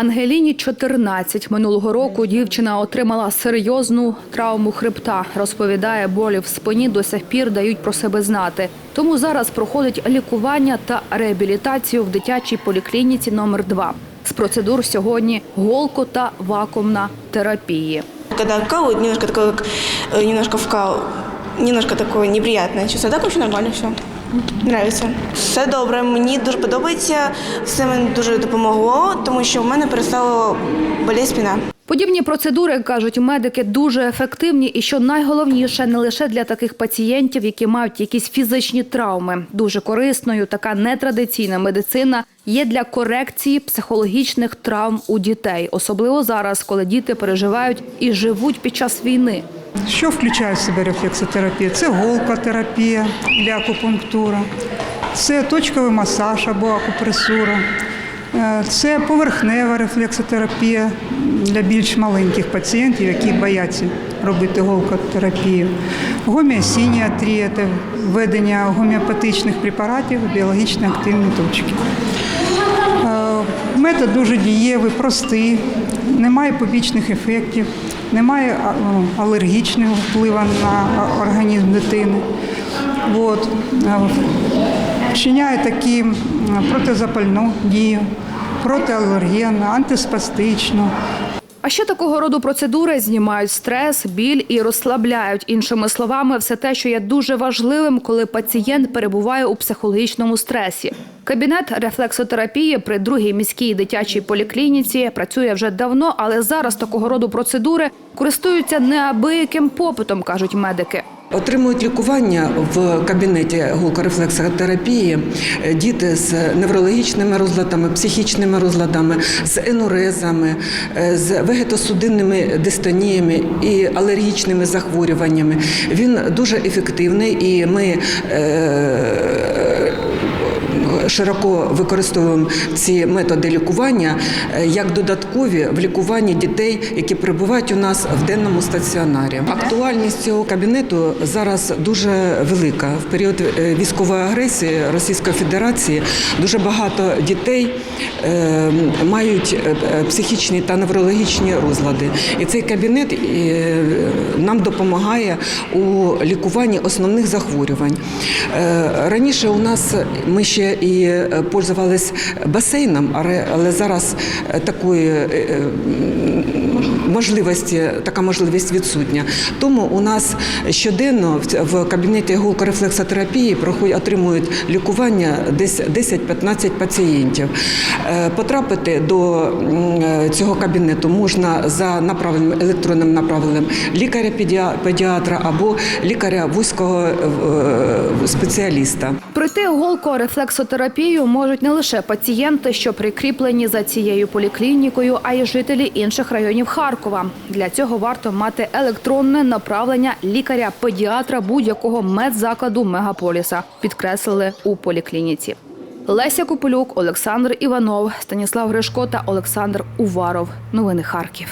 Ангеліні 14. Минулого року дівчина отримала серйозну травму хребта. Розповідає, болі в спині до сих пір дають про себе знати. Тому зараз проходить лікування та реабілітацію в дитячій поліклініці номер 2 З процедур сьогодні голко та вакуумна терапії. Когда вкалывают, немножко такое, как э, немножко вкал, немножко такое неприятное чувство. Так вообще нормально все. Нравиться. Все добре. Мені дуже подобається. Все мені дуже допомогло, тому що в мене перестала боліти спина. Подібні процедури, кажуть медики, дуже ефективні і що найголовніше не лише для таких пацієнтів, які мають якісь фізичні травми. Дуже корисною така нетрадиційна медицина є для корекції психологічних травм у дітей, особливо зараз, коли діти переживають і живуть під час війни. Що включає в себе рефлексотерапія? Це голкотерапія для акупунктура, це точковий масаж або акупресура, е, це поверхнева рефлексотерапія для більш маленьких пацієнтів, які бояться робити голкотерапію. Гомеосініатрія – це введення гомеопатичних препаратів в біологічно активні точки. Е, Метод дуже дієвий, простий, немає побічних ефектів, немає ну, алергічного впливу на організм дитини. От. Вчиняє такі протизапальну дію, протиалергенну, антиспастичну, А ще такого роду процедури знімають стрес, біль і розслабляють. Іншими словами, все те, що є дуже важливим, коли пацієнт перебуває у психологічному стресі. Кабінет рефлексотерапії при другій міській дитячій поліклініці працює вже давно, але зараз такого роду процедури користуються неабияким попитом, кажуть медики. Отримують лікування в кабінеті гулкорефлексотерапії е, діти з неврологічними розладами, психічними розладами, з енурезами, е, з вегетосудинними дистоніями і алергічними захворюваннями. Він дуже ефективний і ми. Широко використовуємо ці методи лікування е, як додаткові в лікуванні дітей, які перебувають у нас в денному стаціонарі. Актуальність цього кабінету зараз дуже велика. В період е, військової агресії Російської Федерації дуже багато дітей е, мають психічні та неврологічні розлади. І цей кабінет нам допомагає у лікуванні основних захворювань. Раніше у нас ми ще і е, пользувались басейном, але зараз е, такої е, е, можливості, така можливість відсутня. Тому у нас щоденно в- кабінеті гулкорефлексотерапії проходять отримують лікування десь 10-15 пацієнтів. Е, Потрапити до е, цього кабінету можна за направленням електронним направленням лікаря-педіатра або лікаря вузького е, спеціаліста. Пройти голко-рефлексотерапію можуть не лише пацієнти, що прикріплені за цією поліклінікою, а й жителі інших районів Харкова. Для цього варто мати електронне направлення лікаря-педіатра будь-якого медзакладу мегаполіса, підкреслили у поліклініці. Леся Копилюк, Олександр Іванов, Станіслав Гришко та Олександр Уваров. Новини Харків.